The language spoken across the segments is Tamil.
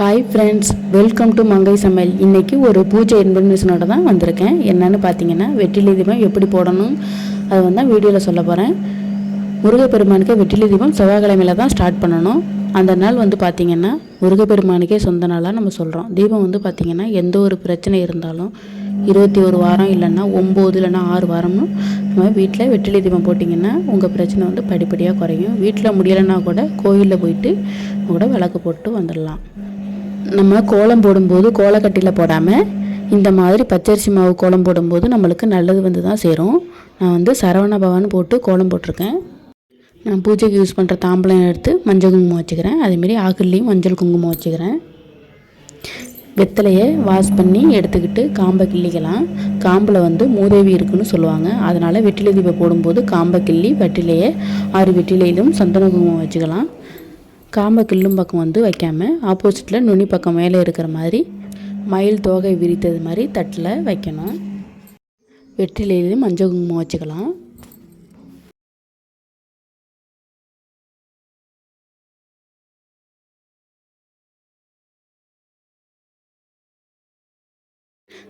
ஹாய் ஃப்ரெண்ட்ஸ் வெல்கம் டு மங்கை சமையல் இன்றைக்கி ஒரு பூஜை இன்ஃபர்மேஷனோட தான் வந்திருக்கேன். என்னென்னு பார்த்தீங்கன்னா வெற்றிலை தீபம் எப்படி போடணும் அது வந்து வீடியோவில் சொல்ல போகிறேன் முருகப்பெருமானுக்கு வெற்றிலை தீபம் செவ்வாய்க்கிழமையில தான் ஸ்டார்ட் பண்ணணும். அந்த நாள் வந்து பார்த்திங்கன்னா முருகப்பெருமானுக்கே சொந்த நாளாக நம்ம சொல்கிறோம் தீபம் வந்து பார்த்திங்கன்னா எந்த ஒரு பிரச்சனை இருந்தாலும் இருபத்தி ஒரு வாரம் இல்லைன்னா ஒம்பது இல்லைன்னா ஆறு வாரம்னு நம்ம வீட்டில் வெற்றிலை தீபம் போட்டிங்கன்னா உங்கள் பிரச்சனை வந்து படிப்படியாக குறையும். வீட்டில் முடியலைன்னா கூட கோயிலில் போயிட்டு கூட விளக்கு போட்டு வந்துடலாம். நம்ம கோலம் போடும்போது கோலக்கட்டியில் போடாமல் இந்த மாதிரி பச்சரிசி மாவு கோலம் போடும்போது நம்மளுக்கு நல்லது வந்து தான் சேரும். நான் வந்து சரவண பவான்னு போட்டு கோலம் போட்டிருக்கேன். நான் பூஜைக்கு யூஸ் பண்ணுற தாம்பளம் எடுத்து மஞ்சள் குங்குமம் வச்சுக்கிறேன். அதேமாரி ஆகுல்லையும் மஞ்சள் குங்குமம் வச்சுக்கிறேன். வெத்தலையை வாஷ் பண்ணி எடுத்துக்கிட்டு காம்பை கிள்ளிக்கலாம். காம்பில் வந்து மூதேவி இருக்குன்னு சொல்லுவாங்க. அதனால் வெற்றிலை தீபம் போடும்போது காம்பை கிள்ளி வெட்டிலையை ஆறு வெட்டிலையிலும் சந்தன குங்குமம் வச்சுக்கலாம். காம்பை கில்லும் பக்கம் வந்து வைக்காமல் ஆப்போசிட்டில் நுனி பக்கம் மேலே இருக்கிற மாதிரி மயில் தோகை விரித்தது மாதிரி தட்டில் வைக்கணும். வெற்றிலையிலும் மஞ்சள் குங்குமம் வச்சுக்கலாம்.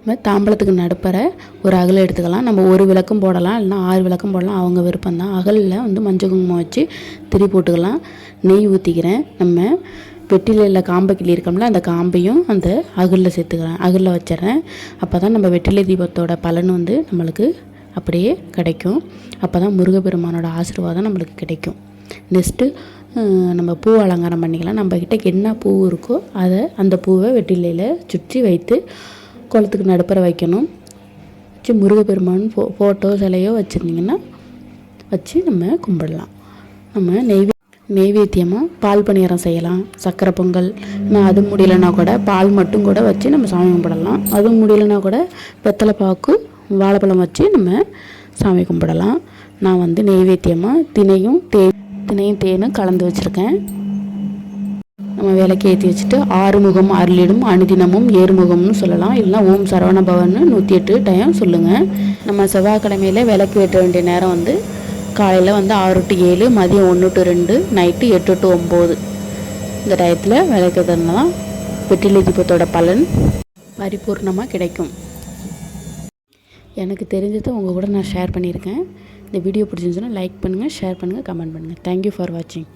நம்ம தாம்பளத்துக்கு நடுப்பற ஒரு அகல் எடுத்துக்கலாம். நம்ம ஒரு விளக்கும் போடலாம் இல்லைனா ஆறு விளக்கும் போடலாம். அவங்க விருப்பம் தான் அகலில் வந்து மஞ்சள் குங்குமம் வச்சு திரி போட்டுக்கலாம். நெய் ஊற்றிக்கிறேன் நம்ம வெட்டிலையில் காம்பை கிள்ளி இருக்கோம்ல அந்த காம்பையும் அந்த அகலில் சேர்த்துக்கிறேன். அகலில் வச்சிடுறேன். அப்போ தான் நம்ம வெட்டிலை தீபத்தோட பலன் வந்து நம்மளுக்கு அப்படியே கிடைக்கும். அப்போ தான் முருகப்பெருமானோட ஆசீர்வாதம் நம்மளுக்கு கிடைக்கும். நெக்ஸ்ட்டு நம்ம பூ அலங்காரம் பண்ணிக்கலாம். நம்மக்கிட்ட என்ன பூ இருக்கோ அதை அந்த பூவை வெட்டிலையில் சுற்றி வைத்து குளத்துக்கு நடுப்புற வைக்கணும். வச்சு முருகப்பெருமான் ஃபோ ஃபோட்டோ சிலையோ வச்சுருந்திங்கன்னா வச்சு நம்ம கும்பிடலாம். நம்ம நெய்வே நெய்வேத்தியமாக பால் பணியாரம் செய்யலாம். சக்கரை பொங்கல். நான் அது முடியலன்னா கூட பால் மட்டும் கூட வச்சு நம்ம சாமி கும்பிடலாம். அதுவும் முடியலன்னா கூட வெத்தலை பாக்கு வாழைப்பழம் வச்சு நம்ம சாமி கும்பிடலாம். நான் வந்து நெய்வேத்தியமாக தினையும் தே தினையும் தேனும் கலந்து வச்சுருக்கேன். நம்ம விலைக்கு ஏற்றி வச்சுட்டு ஆறுமுகம் அருளிடும் அனுதினமும் ஏறுமுகம்னு சொல்லலாம். இல்லைனா ஓம் சரவண பவன்னு நூற்றி எட்டு டைம் சொல்லுங்கள் நம்ம செவ்வாய்க்கிழமையில் விளக்கு ஏற்ற வேண்டிய நேரம் வந்து காலையில் வந்து ஆறு டு ஏழு மதியம் ஒன்று டு ரெண்டு நைட்டு எட்டு டு ஒம்பது இந்த டயத்தில் விளக்குறதுனா தான் வெற்றிலை தீபத்தோட பலன் பரிபூர்ணமாக கிடைக்கும். எனக்கு தெரிஞ்சதை உங்கள் கூட நான் ஷேர் பண்ணியிருக்கேன். இந்த வீடியோ பிடிச்சிருந்துச்சுன்னா லைக் பண்ணுங்கள் ஷேர் பண்ணுங்கள் கமெண்ட் பண்ணுங்கள் தேங்க்யூ ஃபார் வாட்சிங்